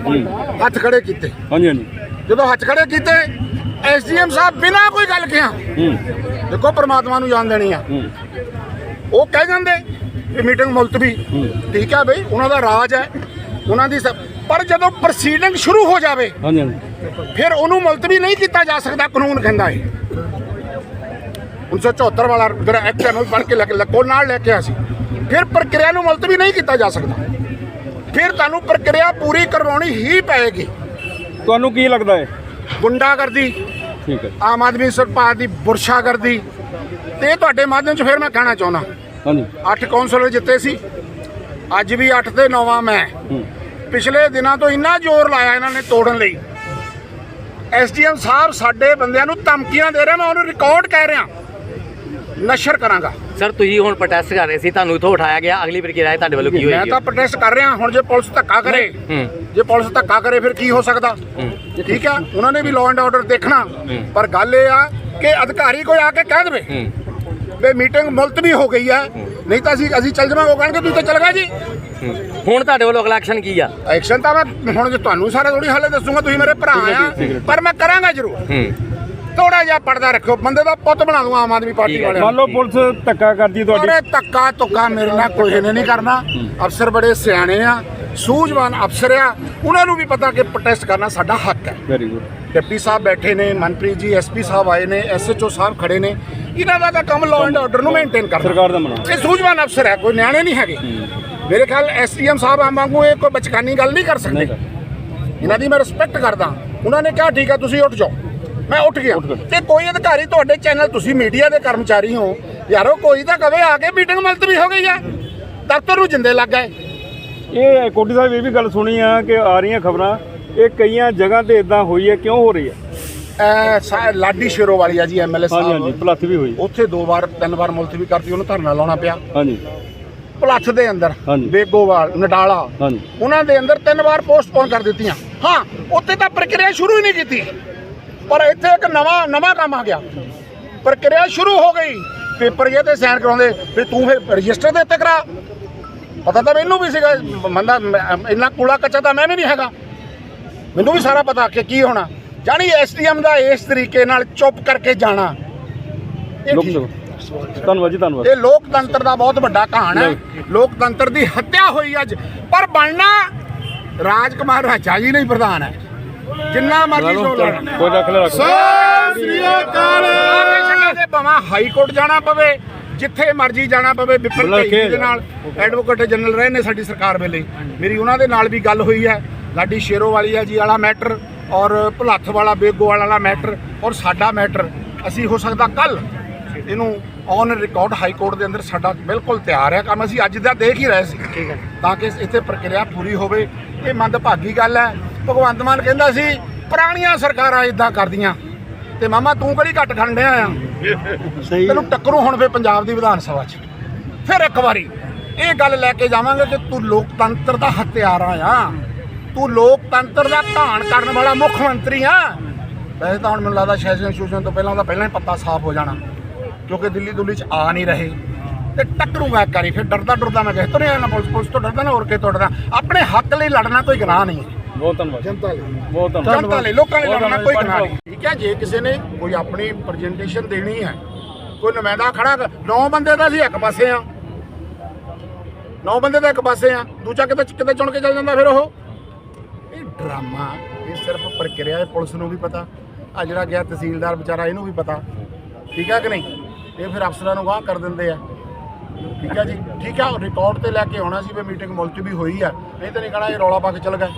ਹੱਥ ਖੜੇ ਕੀਤੇ। ਹਾਂਜੀ ਹਾਂਜੀ। ਜਦੋਂ ਹੱਥ ਖੜੇ ਕੀਤੇ ਐਸਡੀਐਮ ਸਾਹਿਬ ਬਿਨਾਂ ਕੋਈ ਗੱਲ ਕਿਹਾ। ਦੇਖੋ ਪ੍ਰਮਾਤਮਾ ਨੂੰ ਜਾਣ ਦੇਣੀ ਆ। ਉਹ ਕਹਿ ਜਾਂਦੇ ਕਿ ਮੀਟਿੰਗ ਮੁਲਤਵੀ। ਠੀਕ ਆ ਬਈ ਉਹਨਾਂ ਦਾ ਰਾਜ ਹੈ ਉਹਨਾਂ ਦੀ ਪਰ ਜਦੋਂ ਪ੍ਰੋਸੀਡਿੰਗ ਸ਼ੁਰੂ ਹੋ ਜਾਵੇ ਫਿਰ ਉਹਨੂੰ ਮੁਲਤਵੀ ਨਹੀਂ ਕੀਤਾ ਜਾ ਸਕਦਾ ਕਾਨੂੰਨ ਕਹਿੰਦਾ ਹੈ 1974 ਵਾਲਾ ਜਿਹੜਾ ਐਕਟ ਹੈ ਨੂੰ ਪੜ੍ਹ ਕੇ ਲੈ ਕੇ ਲੱਕੋ ਨਾਲ ਲੈ ਕੇ ਆਇਆ ਸੀ। ਫਿਰ ਪ੍ਰਕਿਰਿਆ ਨੂੰ ਮੁਲਤਵੀ ਨਹੀਂ ਕੀਤਾ ਜਾ ਸਕਦਾ। ਫਿਰ ਤੁਹਾਨੂੰ ਪ੍ਰਕਿਰਿਆ ਪੂਰੀ ਕਰਵਾਉਣੀ ਹੀ ਪਏਗੀ। ਤੁਹਾਨੂੰ ਕੀ ਲੱਗਦਾ ਹੈ ਗੁੰਡਾਗਰਦੀ। ਠੀਕ ਹੈ। ਆਮ ਆਦਮੀ ਸਰਕਾਰ ਦੀ ਬੁਰਸ਼ਾਗਰਦੀ। ਤੇ ਤੁਹਾਡੇ ਮਾਧਿਅਮ 'ਚ ਫਿਰ ਮੈਂ ਕਹਿਣਾ ਚਾਹੁੰਦਾ। ਹਾਂਜੀ। ਅੱਠ ਕੌਂਸਲਰ ਜਿੱਤੇ ਸੀ। ਅੱਜ ਵੀ 8 ਤੇ 9ਵਾਂ ਮੈਂ। ਪਿਛਲੇ ਦਿਨਾਂ ਤੋਂ ਇੰਨਾ ਜ਼ੋਰ ਲਾਇਆ ਇਹਨਾਂ ਨੇ ਤੋੜਨ ਲਈ। ਐਸਡੀਐਮ ਸਾਹਿਬ ਸਾਡੇ ਬੰਦਿਆਂ ਨੂੰ ਧਮਕੀਆਂ ਦੇ ਰਿਹਾ ਮੈਂ ਉਹਨੂੰ ਰਿਕਾਰਡ ਕਹਿ ਰਿਹਾ। ਨਸ਼ਰ ਕਰਾਂਗਾ। ਸਰ ਤੁਸੀਂ ਹੁਣ ਪ੍ਰੋਟੈਸਟ ਕਰ ਰਹੇ ਸੀ ਤੁਹਾਨੂੰ ਇੱਥੋਂ ਉਠਾਇਆ ਗਿਆ ਅਗਲੀ ਪ੍ਰਕਿਰਿਆ ਤੁਹਾਡੇ ਵੱਲੋਂ ਕੀ ਮੈਂ ਹੋਏਗੀ? ਤਾਂ ਪ੍ਰੋਟੈਸਟ ਕਰ ਰਿਹਾ ਹੁਣ ਜੇ ਪੁਲਿਸ ਧੱਕਾ ਕਰੇ ਜੇ ਪੁਲਿਸ ਧੱਕਾ ਕਰੇ ਫਿਰ ਕੀ ਹੋ ਸਕਦਾ? ਠੀਕ ਆ ਉਹਨਾਂ ਨੇ ਵੀ ਲਾਅ ਐਂਡ ਆਰਡਰ ਦੇਖਣਾ। ਪਰ ਗੱਲ ਇਹ ਆ ਕਿ ਅਧਿਕਾਰੀ ਕੋਈ ਆ ਕੇ ਕਹਿ ਦੇਵੇ। ਵੀ ਮੀਟਿੰਗ ਮੁਲਤਵੀ ਹੋ ਗਈ ਹੈ। ਨਹੀਂ ਤਾਂ ਅਸੀਂ ਅਸੀਂ ਚੱਲ ਜਾਵਾਂਗੇ ਉਹ ਕਹਿਣਗੇ ਤੁਸੀਂ ਤਾਂ ਚੱਲ ਗਏ ਜੀ। ਹੁਣ ਤੁਹਾਡੇ ਵੱਲੋਂ ਅਗਲਾ ਐਕਸ਼ਨ ਕੀ ਆ? ਐਕਸ਼ਨ ਤਾਂ ਮੈਂ ਹੁਣ ਜੇ ਤੁਹਾਨੂੰ ਸਾਰਾ ਥੋੜੀ ਹਾਲੇ ਦੱਸੂਗਾ ਤੁਸੀਂ ਮੇਰੇ ਭਰਾ ਆ। ਪਰ ਮੈਂ ਕਰਾਂਗਾ ਜ਼ਰੂਰ। ਥੋੜਾ ਜਿਹਾ ਪਰਦਾ ਰੱਖੋ ਬੰਦੇ ਦਾ ਪੁੱਤ ਬਣਾ ਦੂੰ ਆਮ ਆਦਮੀ ਪਾਰਟੀ। ਵਾਲਿਆਂ ਮੰਨ ਲਓ ਪੁਲਿਸ ਧੱਕਾ ਕਰਦੀ ਤੁਹਾਡੀ। ਅਰੇ ਧੱਕਾ ਧੁੱਕਾ ਮੇਰੇ ਨਾਲ ਕੋਈ ਨੇ ਨਹੀਂ ਕਰਨਾ। ਅਫਸਰ ਬੜੇ ਸਿਆਣੇ ਆ ਸੂਝਵਾਨ ਅਫਸਰ ਆ। ਉਹਨਾਂ ਨੂੰ ਵੀ ਪਤਾ ਕਿ ਪ੍ਰੋਟੈਸਟ ਕਰਨਾ ਸਾਡਾ ਹੱਕ ਹੈ। ਵੈਰੀ ਗੁੱਡ ਡਿਪਟੀ ਸਾਹਿਬ ਬੈਠੇ ਨੇ ਮਨਪ੍ਰੀਤ ਜੀ ਐਸਪੀ ਸਾਹਿਬ ਆਏ ਨੇ ਐਸਐਚਓ ਸਾਹਿਬ ਖੜੇ ਨੇ। ਇਹਨਾਂ ਦਾ ਤਾਂ ਕੰਮ ਲਾਅ ਐਂਡ ਆਰਡਰ ਨੂੰ ਮੇਨਟੇਨ ਕਰਨਾ। ਸਰਕਾਰ ਦਾ ਮਨਾ ਇਹ ਸੂਝਵਾਨ ਅਫਸਰ ਹੈ ਕੋਈ ਨਿਆਣੇ ਨਹੀਂ ਹੈਗੇ। ਮੇਰੇ ਖਿਆਲ ਐਸਟੀਐਮ ਸਾਹਿਬ ਆਮ ਵਾਂਗੂ ਇਹ ਕੋਈ ਬਚਕਾਨੀ ਗੱਲ ਨਹੀਂ ਕਰ ਸਕਦੇ। ਇਹਨਾਂ ਦੀ ਮੈਂ ਰਿਸਪੈਕਟ ਕਰਦਾ। ਉਹਨਾਂ ਨੇ ਕਿਹਾ ਠੀਕ ਹੈ ਤੁਸੀਂ ਉੱਠ ਜਾਓ। ਮੈਂ ਉੱਠ ਗਿਆ। ਤੇ ਕੋਈ ਅਧਿਕਾਰੀ ਤੁਹਾਡੇ ਚੈਨਲ ਤੁਸੀਂ ਮੀਡੀਆ ਦੇ ਕਰਮਚਾਰੀ ਹੋ। ਯਾਰੋ ਕੋਈ ਤਾਂ ਕਵੇ ਆ ਕੇ ਮੀਟਿੰਗ ਮੁਲਤਵੀ ਹੋ ਗਈ ਹੈ। ਦਫ਼ਤਰ ਨੂੰ ਜਿੰਦੇ ਲੱਗ ਗਏ। ਇਹ ਕੋਟੀ ਸਾਹਿਬ ਇਹ ਵੀ ਗੱਲ ਸੁਣੀ ਆ ਕਿ ਆ ਰਹੀਆਂ ਖਬਰਾਂ। ਇਹ ਕਈਆਂ ਜਗ੍ਹਾ ਤੇ ਇਦਾਂ ਹੋਈ ਹੈ ਕਿਉਂ ਹੋ ਰਹੀ ਹੈ? ਅਹ, ਸਾ- ਲਾਡੀ ਸ਼ੇਰੋ ਵਾਲੀ ਆ ਜੀ ਐਮਐਲਏ ਹਾਂਜੀ ਹਾਂਜੀ ਸਾਹਿਬ। ਭਲੱਥ ਵੀ ਹੋਈ। ਉੱਥੇ ਦੋ ਵਾਰ ਤਿੰਨ ਵਾਰ ਮੁਲਤਵੀ ਕਰਤੀ ਉਹਨੂੰ ਧਰਨਾ ਲਾਉਣਾ ਪਿਆ। ਹਾਂਜੀ। ਭਲੱਥ ਦੇ ਅੰਦਰ ਹਾਂਜੀ। ਬੇਗੋਵਾਲ ਨਡਾਲਾ ਹਾਂਜੀ। ਉਹਨਾਂ ਦੇ ਅੰਦਰ ਤਿੰਨ ਵਾਰ ਪੋਸਟਪੋਨ ਕਰ ਦਿੱਤੀਆਂ। ਹਾਂ ਉੱਥੇ ਤਾਂ ਪ੍ਰਕਿਰਿਆ ਸ਼ੁਰੂ ਹੀ ਨਹੀਂ ਕੀਤੀ। ਪਰ ਇੱਥੇ ਇੱਕ ਨਵਾਂ ਨਵਾਂ ਕੰਮ ਆ ਗਿਆ। ਪ੍ਰਕਿਰਿਆ ਸ਼ੁਰੂ ਹੋ ਗਈ। ਪੇਪਰ ਜੇ ਤੇ ਸਾਈਨ ਕਰਾਉਂਦੇ ਫਿਰ ਤੂੰ ਫਿਰ ਰਜਿਸਟਰ ਦੇ ਉੱਤੇ ਕਰਾ। ਪਤਾ ਤਾਂ ਮੈਨੂੰ ਵੀ ਸੀਗਾ ਬੰਦਾ ਮੈਂ- ਇੰਨਾ ਕੂੜਾ ਕੱਚਾ ਤਾਂ ਮੈਂ ਵੀ ਨਹੀਂ ਹੈਗਾ। ਮੈਨੂੰ ਵੀ ਸਾਰਾ ਪਤਾ ਕਿ ਕੀ ਹੋਣਾ। ਜਾਨੀ ਐਸਡੀਐਮ ਦਾ ਇਸ ਤਰੀਕੇ ਨਾਲ ਚੁੱਪ ਕਰਕੇ ਜਾਣਾ। ਇਹ ਲੋਕ ਠੀਕ। ਧੰਨਵਾਦ ਜੀ ਧੰਨਵਾਦ। ਇਹ ਲੋਕਤੰਤਰ ਦਾ ਬਹੁਤ ਵੱਡਾ ਕਹਾਣ ਹੈ। ਲੋਕਤੰਤਰ ਦੀ ਹੱਤਿਆ ਹੋਈ ਅੱਜ। ਪਰ ਬਣਨਾ ਰਾਜਕੁਮਾਰ ਰਾਜਾ ਜੀ ਨਹੀਂ ਪ੍ਰਧਾਨ ਹੈ। ਜਿੰਨਾ ਮਰਜ਼ੀ ਸੋ ਲੈਣ ਕੋਈ ਰੱਖ ਲੈ ਰੱਖ ਲੈ। ਸ੍ਰੀ ਅਕਾਲ। ਦੇ ਭਾਵੇਂ ਹਾਈ ਕੋਰਟ ਜਾਣਾ ਪਵੇ ਜਿੱਥੇ ਮਰਜ਼ੀ ਜਾਣਾ ਪਵੇ ਬੁਲਾ ਭਾਈ ਕੇ ਦੇ ਨਾਲ ਐਡਵੋਕੇਟ ਜਨਰਲ ਰਹੇ ਨੇ ਸਾਡੀ ਸਰਕਾਰ ਵੇਲੇ। ਮੇਰੀ ਉਹਨਾਂ ਦੇ ਨਾਲ ਵੀ ਗੱਲ ਹੋਈ ਹੈ। ਲਾਡੀ ਸ਼ੇਰੋ ਵਾਲੀ ਹੈ ਜੀ ਵਾਲਾ ਮੈਟਰ ਔਰ ਭੁਲੱਥ ਵਾਲਾ ਬੇਗੋਵਾਲ ਵਾਲਾ ਮੈਟਰ ਔਰ ਸਾਡਾ ਮੈਟਰ ਅਸੀਂ ਹੋ ਸਕਦਾ ਕੱਲ ਇਹਨੂੰ ਔਨ ਰਿਕਾਰਡ ਹਾਈ ਕੋਰਟ ਦੇ ਅੰਦਰ ਸਾਡਾ ਬਿਲਕੁਲ ਤਿਆਰ ਹੈ। ਕੰਮ ਅਸੀਂ ਅੱਜ ਦਾ ਦੇਖ ਹੀ ਰਹੇ ਸੀ ਤਾਂ ਕਿ ਇੱਥੇ ਪ੍ਰਕਿਰਿਆ ਪੂਰੀ ਹੋਵੇ। ਇਹ ਮੰਦਭਾਗੀ ਗੱਲ ਹੈ। ਭਗਵੰਤ ਮਾਨ ਕਹਿੰਦਾ ਸੀ ਪੁਰਾਣੀਆਂ ਸਰਕਾਰਾਂ ਇਦਾਂ ਕਰਦੀਆਂ। ਤੇ ਮਾਮਾ ਤੂੰ ਕਿਹੜੀ ਘੱਟ ਖੰਡ ਡਿਆ ਆ? ਸਹੀ। ਤੈਨੂੰ ਟੱਕਰੂ ਹੁਣ ਫੇ ਪੰਜਾਬ ਦੀ ਵਿਧਾਨ ਸਭਾ 'ਚ। ਫਿਰ ਇੱਕ ਵਾਰੀ ਇਹ ਗੱਲ ਲੈ ਕੇ ਜਾਵਾਂਗੇ ਕਿ ਤੂੰ ਲੋਕਤੰਤਰ ਦਾ ਹਥਿਆਰਾ ਆ। ਤੂੰ ਲੋਕਤੰਤਰ ਦਾ ਧਾਨ ਕਰਨ ਵਾਲਾ ਮੁੱਖ ਮੰਤਰੀ ਆ ਵੈਸੇ ਤਾਂ ਹੁਣ ਮੈਨੂੰ ਲੱਗਦਾ ਸੈਸ਼ਨ ਸ਼ੂਸ਼ਨ ਤੋਂ ਪਹਿਲਾਂ ਤਾਂ ਪਹਿਲਾਂ ਹੀ ਪੱਤਾ ਸਾਫ਼ ਹੋ ਜਾਣਾ ਕਿਉਂਕਿ ਦਿੱਲੀ ਦੁੱਲੀ 'ਚ ਆ ਨਹੀਂ ਰਹੇ। ਤੇ ਟੱਕਰੂਗਾ ਇੱਕ ਵਾਰੀ ਫਿਰ ਡਰਦਾ ਡਰਦਾ ਮੈਂ ਕਿਸੇ ਤੋਂ ਨਹੀਂ ਆਣਾ ਪੁਲਿਸ ਪੁਲਿਸ ਤੋਂ ਡਰਦਾ ਨਾ ਹੋਰ ਕਿਤੇ ਤੋਂ ਡਰਦਾ। ਆਪਣੇ ਹੱਕ ਲਈ ਲੜਨਾ ਕੋਈ ਗੁਨਾਹ ਨਹੀਂ ਹੈ। ਬਹੁਤ ਧੰਨਵਾਦ। ਜਨਤਾ ਲਈ। ਬਹੁਤ ਧੰਨਵਾਦ। ਜਨਤਾ ਲਈ ਲੋਕਾਂ ਲਈ ਲੜਨਾ ਕੋਈ। ਗੁਨਾਹ ਨਹੀਂ। ਠੀਕ ਹੈ ਜੇ ਕਿਸੇ ਨੇ ਕੋਈ ਆਪਣੀ ਪ੍ਰੈਜੈਂਟੇਸ਼ਨ ਦੇਣੀ ਹੈ ਕੋਈ ਨੁਮਾਇੰਦਾ ਖੜਾ ਕਰ- ਨੌ ਬੰਦੇ ਤਾਂ ਅਸੀਂ ਇੱਕ ਪਾਸੇ ਆ ਨੌ ਬੰਦੇ ਤਾਂ ਇੱਕ ਪਾਸੇ ਆ ਦੂਜਾ ਕਿਤੇ ਕਿਤੇ ਚੁਣ ਕੇ ਚੱਲ ਜਾਂਦਾ ਫਿਰ ਉਹ। ਡਰਾਮਾ, ਇਹ ਸਿਰਫ ਪ੍ਰਕਿਰਿਆ ਹੈ, ਪੁਲਿਸ ਨੂੰ ਵੀ ਪਤਾ। ਆ ਜਿਹੜਾ ਗਿਆ ਤਹਿਸੀਲਦਾਰ ਵਿਚਾਰਾ, ਇਹਨੂੰ ਵੀ ਪਤਾ। ਠੀਕ ਹੈ ਕਿ ਨਹੀਂ? ਇਹ ਫਿਰ ਅਫਸਰਾਂ ਨੂੰ ਗਾਹ ਕਰ ਦਿੰਦੇ ਆ। ਠੀਕ ਹੈ ਜੀ? ਠੀਕ ਹੈ ਰਿਕਾਰਡ ਤੇ ਲੈ ਕੇ ਆਉਣਾ ਸੀ ਵੀ ਮੀਟਿੰਗ ਮੁਲਤਵੀ ਹੋਈ ਆ। ਨਹੀਂ ਤਾਂ ਨਹੀਂ ਕਹਣਾ, ਇਹ ਰੌਲਾ ਪਾ ਕੇ ਚੱਲ ਗਏ।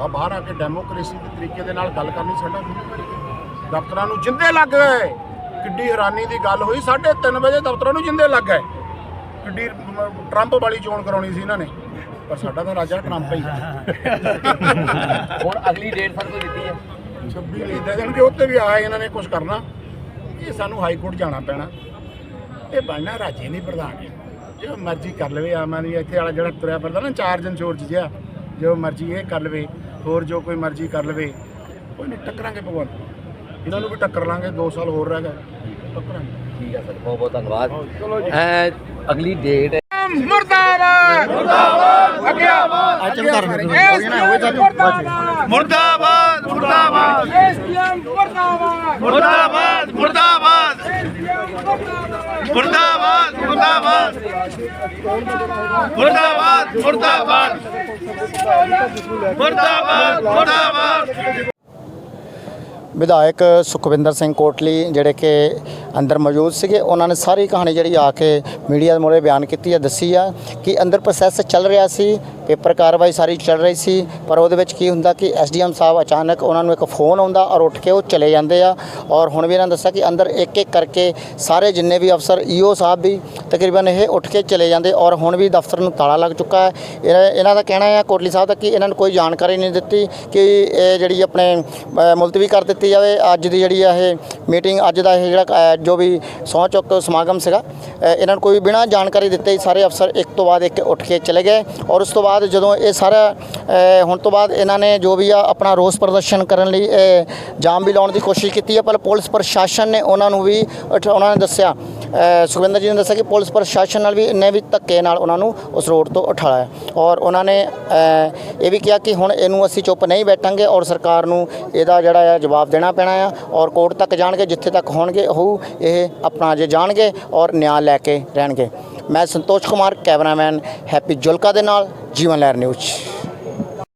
ਆ ਬਾਹਰ ਆ ਕੇ ਡੈਮੋਕ੍ਰੇਸੀ ਦੇ ਤਰੀਕੇ ਦੇ ਨਾਲ ਗੱਲ ਕਰਨੀ ਸਾਡਾ ਦਫ਼ਤਰਾਂ ਨੂੰ ਜਿੰਦੇ ਲੱਗ ਗਏ। ਕਿੱਡੀ ਹੈਰਾਨੀ ਦੀ ਗੱਲ ਹੋਈ 3:30 ਵਜੇ ਦਫ਼ਤਰਾਂ ਨੂੰ ਜਿੰਦੇ ਲੱਗ ਗਏ। ਕਿੱਡੀ ਟਰੰਪ ਵਾਲੀ ਚੋਣ ਕਰਾਉਣੀ ਸੀ ਇਹਨਾਂ ਨੇ। ਪਰ ਸਾਡਾ ਤਾਂ ਰਾਜਾ ਟਰੰਪ ਹੀ ਹੁਣ ਅਗਲੀ ਡੇਟ ਸਰ ਕੋਈ ਦਿੱਤੀ ਹੈ 26 ਨਹੀਂ ਦੇ ਦੇਣਗੇ ਉੱਤੇ ਵੀ ਆਏ ਇਹਨਾਂ ਨੇ ਕੁਝ ਕਰਨਾ। ਇਹ ਸਾਨੂੰ ਹਾਈ ਕੋਰਟ ਜਾਣਾ ਪੈਣਾ। ਇਹ ਬਣਨਾ ਰਾਜੇ ਨਹੀਂ ਪ੍ਰਧਾਨ ਜੋ ਮਰਜ਼ੀ ਕਰ ਲਵੇ ਆਮਾਂ ਦੀ ਇੱਥੇ ਵਾਲਾ ਜਿਹੜਾ ਤੁਰਿਆ ਫਿਰਦਾ ਨਾ ਚਾਰਜ ਇੰਚੋਰਜ ਜਿਹਾ ਜੋ ਮਰਜ਼ੀ ਇਹ ਕਰ ਲਵੇ ਹੋਰ ਜੋ ਕੋਈ ਮਰਜ਼ੀ ਕਰ ਲਵੇ ਕੋਈ ਨਹੀਂ ਟੱਕਰਾਂਗੇ ਭਗਵੰਤ ਇਹਨਾਂ ਨੂੰ ਵੀ ਟੱਕਰ ਲਾਂਗੇ 2 ਸਾਲ ਹੋਰ ਰਹਿ ਗਏ। ਟੱਕਰਾਂਗੇ। ਠੀਕ ਹੈ ਸਰ ਬਹੁਤ ਬਹੁਤ ਧੰਨਵਾਦ ਐ ਅਗਲੀ ਡੇਟ ਮੁਰਦਾਬਾਦ ਮੁਰਦਾਬਾਦ! ਅੱਜ ਕਰ ਮੁਰਦਾਬਾਦ। ਮੁਰਦਾਬਾਦ ਮੁਰਦਾਬਾਦ। ਐਸਪੀਐਮ ਮੁਰਦਾਬਾਦ। ਮੁਰਦਾਬਾਦ ਮੁਰਦਾਬਾਦ। ਮੁਰਦਾਬਾਦ। ਮੁਰਦਾਬਾਦ ਮੁਰਦਾਬਾਦ। ਮੁਰਦਾਬਾਦ ਮੁਰਦਾਬਾਦ। ਮੁਰਦਾਬਾਦ ਵਿਧਾਇਕ ਸੁਖਵਿੰਦਰ ਸਿੰਘ ਕੋਟਲੀ ਜਿਹੜੇ ਕਿ ਅੰਦਰ ਮੌਜੂਦ ਸੀਗੇ ਉਹਨਾਂ ਨੇ ਸਾਰੀ ਕਹਾਣੀ ਜਿਹੜੀ ਆ ਕੇ ਮੀਡੀਆ ਦੇ ਮੂਹਰੇ ਬਿਆਨ ਕੀਤੀ ਹੈ ਦੱਸੀ ਆ ਕਿ ਅੰਦਰ ਪ੍ਰੋਸੈਸ ਚੱਲ ਰਿਹਾ ਸੀ। ਪੇਪਰ ਕਾਰਵਾਈ ਸਾਰੀ ਚੱਲ ਰਹੀ ਸੀ, ਪਰ ਉਹਦੇ ਵਿੱਚ ਕੀ ਹੁੰਦਾ ਕਿ ਐਸਡੀਐਮ ਸਾਹਿਬ ਅਚਾਨਕ ਉਹਨਾਂ ਨੂੰ ਇੱਕ ਫੋਨ ਆਉਂਦਾ ਔਰ ਉੱਠ ਕੇ ਉਹ ਚਲੇ ਜਾਂਦੇ ਆ ਔਰ ਹੁਣ ਵੀ ਇਹਨਾਂ ਨੇ ਦੱਸਿਆ ਕਿ ਅੰਦਰ ਇੱਕ ਇੱਕ ਕਰਕੇ ਸਾਰੇ ਜਿੰਨੇ ਵੀ ਅਫਸਰ ਈਓ ਸਾਹਿਬ ਵੀ ਤਕਰੀਬਨ ਇਹ ਉੱਠ ਕੇ ਚਲੇ ਜਾਂਦੇ ਔਰ ਹੁਣ ਵੀ ਦਫ਼ਤਰ ਨੂੰ ਤਾਲਾ ਲੱਗ ਚੁੱਕਾ ਹੈ। ਇਹਨਾਂ ਇਹਨਾਂ ਦਾ ਕਹਿਣਾ ਹੈ, ਕੋਟਲੀ ਸਾਹਿਬ ਦਾ, ਕਿ ਇਹਨਾਂ ਨੂੰ ਕੋਈ ਜਾਣਕਾਰੀ ਨਹੀਂ ਦਿੱਤੀ ਕਿ ਇਹ ਜਿਹੜੀ ਆਪਣੇ ਮੁਲਤਵੀ ਕਰ ਦਿੱਤੀ ਜਾਵੇ। ਅੱਜ ਦੀ ਜਿਹੜੀ ਆ ਇਹ ਮੀਟਿੰਗ, ਅੱਜ ਦਾ ਇਹ ਜਿਹੜਾ ਜੋ ਵੀ ਸਹੁੰ ਚੁੱਕ ਸਮਾਗਮ ਸੀਗਾ ਇਹਨਾਂ ਨੂੰ ਕੋਈ ਬਿਨਾਂ ਜਾਣਕਾਰੀ ਦਿੱਤੇ ਸਾਰੇ ਅਫਸਰ ਇੱਕ ਤੋਂ ਬਾਅਦ ਇੱਕ ਉੱਠ ਕੇ ਚਲੇ ਗਏ ਔਰ ਉਸ ਤੋਂ ਬਾਅਦ ਬਾਅਦ ਜਦੋਂ ਇਹ ਸਾਰਾ ਹੁਣ ਤੋਂ ਬਾਅਦ ਇਹਨਾਂ ਨੇ ਜੋ ਵੀ ਆ ਆਪਣਾ ਰੋਸ ਪ੍ਰਦਰਸ਼ਨ ਕਰਨ ਲਈ ਜਾਮ ਵੀ ਲਾਉਣ ਦੀ ਕੋਸ਼ਿਸ਼ ਕੀਤੀ ਹੈ, ਪਰ ਪੁਲਿਸ ਪ੍ਰਸ਼ਾਸਨ ਨੇ ਉਹਨਾਂ ਨੂੰ ਵੀ ਉਠ- ਉਹਨਾਂ ਨੇ ਦੱਸਿਆ ਸੁਖਵਿੰਦਰ ਜੀ ਨੇ ਦੱਸਿਆ ਕਿ ਪੁਲਿਸ ਪ੍ਰਸ਼ਾਸਨ ਨਾਲ ਵੀ ਨੇ ਵੀ ਧੱਕੇ ਨਾਲ ਉਹਨਾਂ ਨੂੰ ਉਸ ਰੋਡ ਤੋਂ ਉਠਾਇਆ ਔਰ ਉਹਨਾਂ ਨੇ ਇਹ ਵੀ ਕਿਹਾ ਕਿ ਹੁਣ ਇਹਨੂੰ ਅਸੀਂ ਚੁੱਪ ਨਹੀਂ ਬੈਠਾਂਗੇ ਔਰ ਸਰਕਾਰ ਨੂੰ ਇਹਦਾ ਜਿਹੜਾ ਆ ਜਵਾਬ ਦੇਣਾ ਪੈਣਾ ਆ ਔਰ ਕੋਰਟ ਤੱਕ ਜਾਣਗੇ, ਜਿੱਥੇ ਤੱਕ ਹੋਣਗੇ, ਉਹ ਇਹ ਆਪਣਾ ਜੇ ਜਾਣਗੇ ਔਰ ਨਿਆਂ ਲੈ ਕੇ ਰਹਿਣਗੇ। ਮੈਂ ਸੰਤੋਸ਼ ਕੁਮਾਰ ਕੈਮਰਾਮੈਨ ਹੈਪੀ ਜੁਲਕਾ ਦੇ ਨਾਲ ਜੀਵਨ ਲਹਿਰ ਨਿਊਜ਼।